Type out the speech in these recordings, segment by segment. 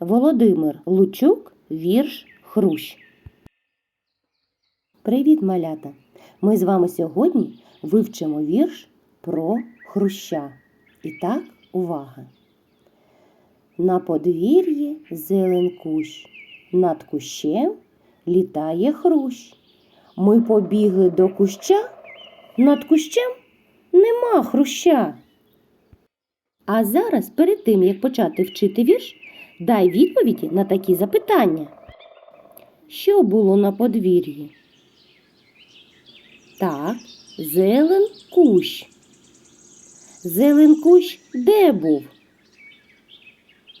Володимир Лучук, вірш Хрущ. Привіт, малята! Ми з вами сьогодні вивчимо вірш про хруща. І так, увага! На подвір'ї зелен кущ, над кущем літає хрущ. Ми побігли до куща, над кущем нема хруща. А зараз, перед тим, як почати вчити вірш, дай відповіді на такі запитання. Що було на подвір'ї? Так, зелен кущ. Зелен кущ де був?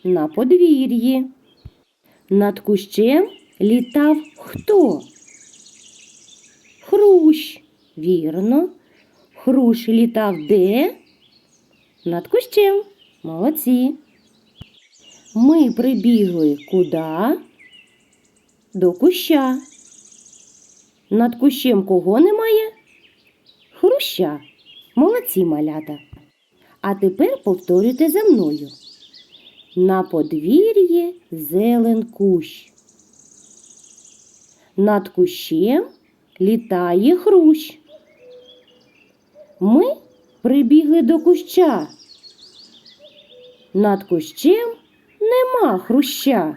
На подвір'ї. Над кущем літав хто? Хрущ. Вірно. Хрущ літав де? Над кущем. Молодці. Ми прибігли куди? До куща. Над кущем кого немає? Хруща. Молодці малята. А тепер повторюйте за мною. На подвір'ї зелен кущ. Над кущем літає хрущ. Ми прибігли до куща. Над кущем нема хруща.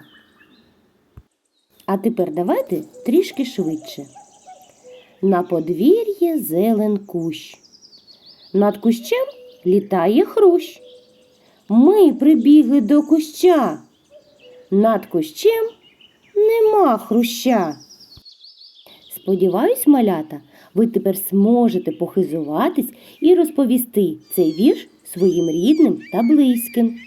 А тепер давайте трішки швидше. На подвір'ї зелен кущ. Над кущем літає хрущ. Ми прибігли до куща. Над кущем нема хруща. Сподіваюсь, малята, ви тепер зможете похизуватись і розповісти цей вірш своїм рідним та близьким.